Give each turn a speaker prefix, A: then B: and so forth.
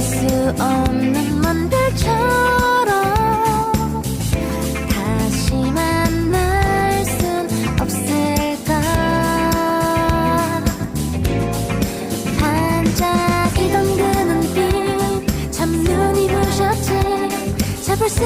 A: 수 없는 먼 별처럼 다시 만날 순 없을까? 반짝이던 그 눈빛 참 눈이 부셨지. 잡을 수